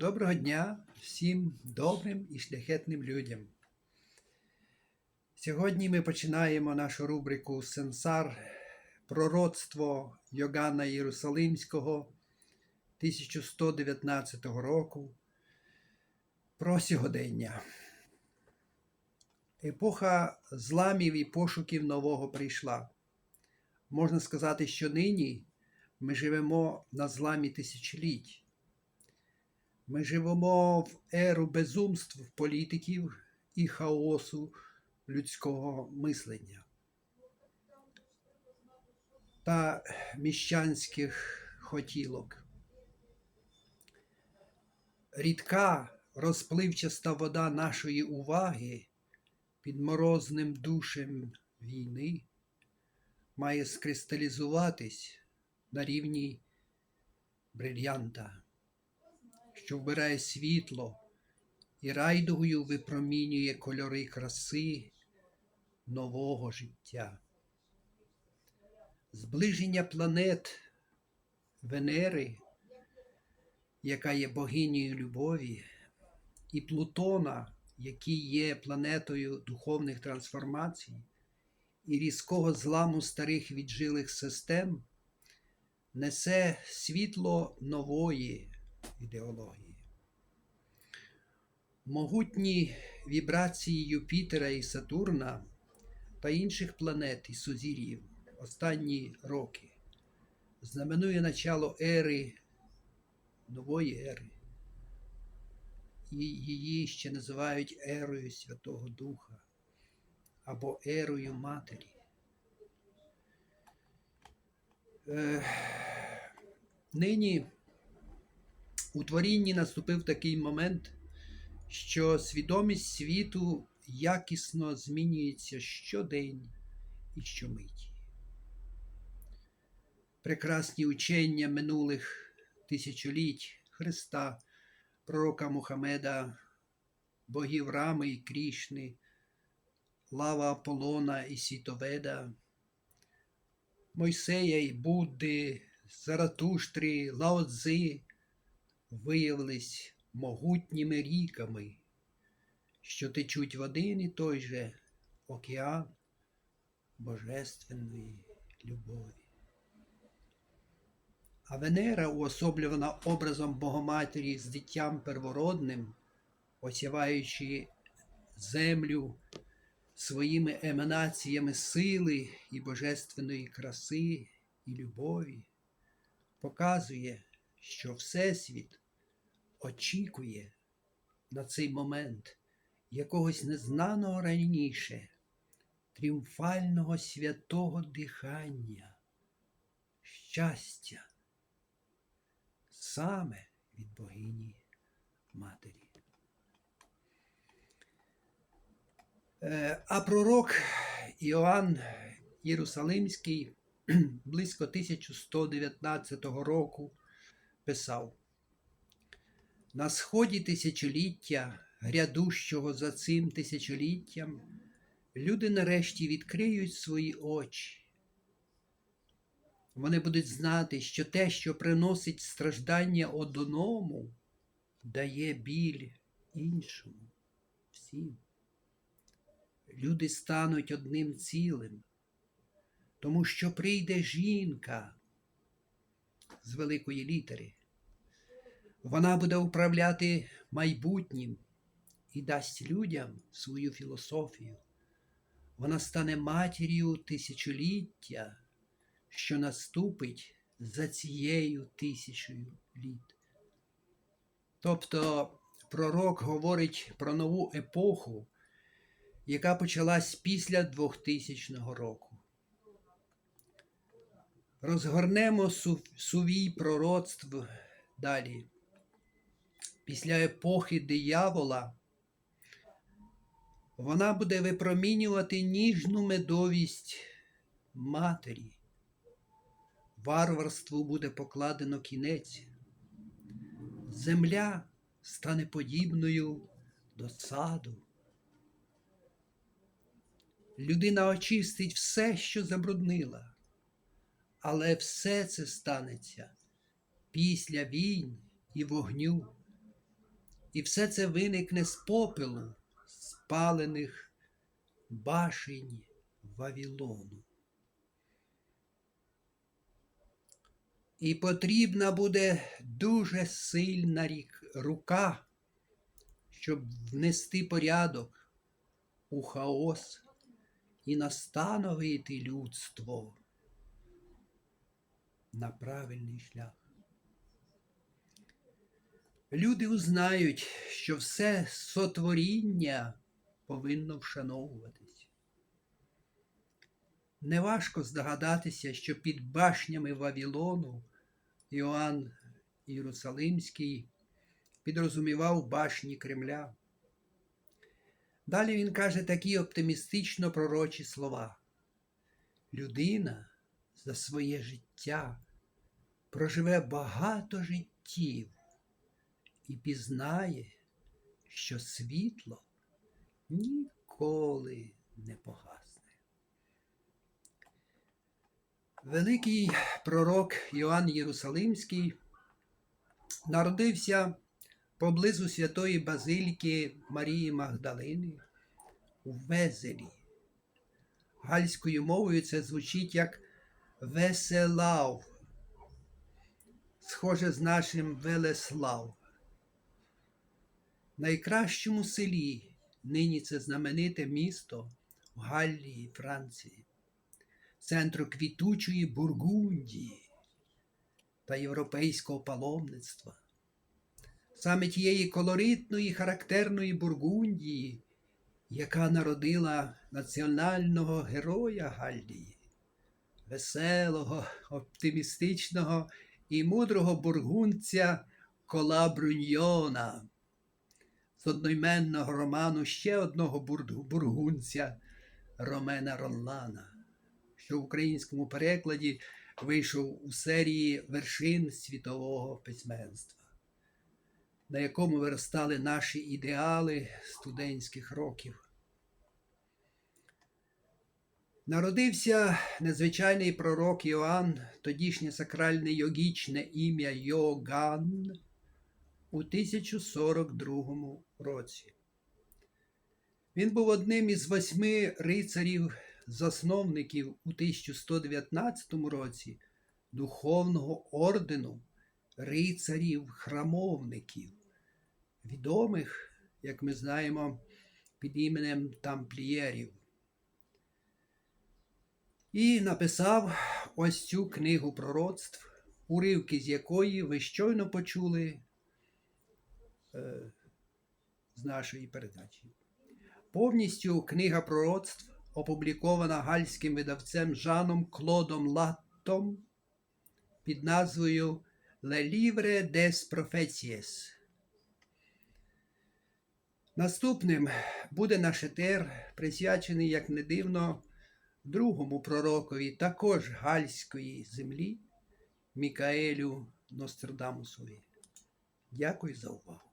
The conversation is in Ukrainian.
Доброго дня всім добрим і шляхетним людям. Сьогодні ми починаємо нашу рубрику Сенсар Пророцтво Йогана Єрусалимського 1119 року про сьогодення. Епоха зламів і пошуків нового прийшла. Можна сказати, що нині ми живемо на зламі тисячоліть. Ми живемо в еру безумств політиків і хаосу людського мислення та міщанських хотілок. Рідка розпливчаста вода нашої уваги під морозним душем війни має скристалізуватись на рівні брильянта що вбирає світло і райдугою випромінює кольори краси нового життя. Зближення планет Венери, яка є богинею любові, і Плутона, який є планетою духовних трансформацій, і різкого зламу старих віджилих систем, несе світло нової ідеології. Могутні вібрації Юпітера і Сатурна та інших планет і сузір'їв останні роки знаменує начало ери, нової ери. Її ще називають ерою Святого Духа або ерою Матері. Е, нині у творінні наступив такий момент, що свідомість світу якісно змінюється щодень і щомиті. Прекрасні учення минулих тисячоліть Христа, пророка Мухаммеда, богів Рами і Крішни, лава Аполлона і Сітоведа, Мойсея і Будди, Заратуштрі, Лаоцзи виявились могутніми ріками, що течуть в один і той же океан Божественної любові. А Венера, уособлювана образом Богоматері з дитям первородним, осяваючи землю своїми еманаціями сили і божественної краси і любові, показує, що Всесвіт очікує на цей момент якогось незнаного раніше, тріумфального святого дихання, щастя, саме від богині Матері. Е, А пророк Іоанн Єрусалимський близько 1119 року писав на сході тисячоліття, грядущого за цим тисячоліттям, люди нарешті відкриють свої очі. Вони будуть знати, що те, що приносить страждання одному, дає біль іншому всім. Люди стануть одним цілим, тому що прийде жінка з великої літери. Вона буде управляти майбутнім і дасть людям свою філософію. Вона стане матір'ю тисячоліття, що наступить за цією тисячою літ. Тобто пророк говорить про нову епоху, яка почалась після 2000 року. Розгорнемо сувій пророцтв далі після епохи диявола, вона буде випромінювати ніжну медовість матері. Варварству буде покладено кінець. Земля стане подібною до саду. Людина очистить все, що забруднила, але все це станеться після війн і вогню І все це виникне з попелу, спалених башень Вавилону. І потрібна буде дуже сильна рука, щоб внести порядок у хаос і настановити людство на правильний шлях. Люди узнають, що все сотворіння повинно вшановуватись. Неважко здогадатися, що під башнями Вавилону Іоанн Єрусалимський підрозумівав башні Кремля. Далі він каже такі оптимістично пророчі слова. Людина за своє життя проживе багато життів і пізнає, що світло ніколи не погасне. Великий пророк Йоанн Єрусалимський народився поблизу святої Базиліки Марії Магдалини у Везелі. Гальською мовою це звучить як Веселав, схоже з нашим Велеслав. Найкращому селі. Нині це знамените місто в Галлії, Франції, центру квітучої Бургундії та європейського паломництва. Саме тієї колоритної, характерної Бургундії, яка народила національного героя Галлії, веселого, оптимістичного і мудрого бургунця Кола Бруньйона з одноіменного роману ще одного бургунця Ромена Роллана, що в українському перекладі вийшов у серії вершин світового письменства, на якому виростали наші ідеали студентських років. Народився незвичайний пророк Йоанн, тодішнє сакральне йогічне ім'я Йоган у 1042 році. Він був одним із восьми рицарів, засновників у 1119 році духовного ордену рицарів-храмовників, відомих, як ми знаємо, під іменем тамплієрів. І написав ось цю книгу пророцтв, уривки з якої ви щойно почули з нашої передачі. Повністю книга пророцтв опублікована гальським видавцем Жаном Клодом Латтом під назвою Le Livre des Profecies. Наступним буде наш етер, присвячений, як не дивно, другому пророкові також гальської землі Мікаелю Нострадамусові. Дякую за увагу.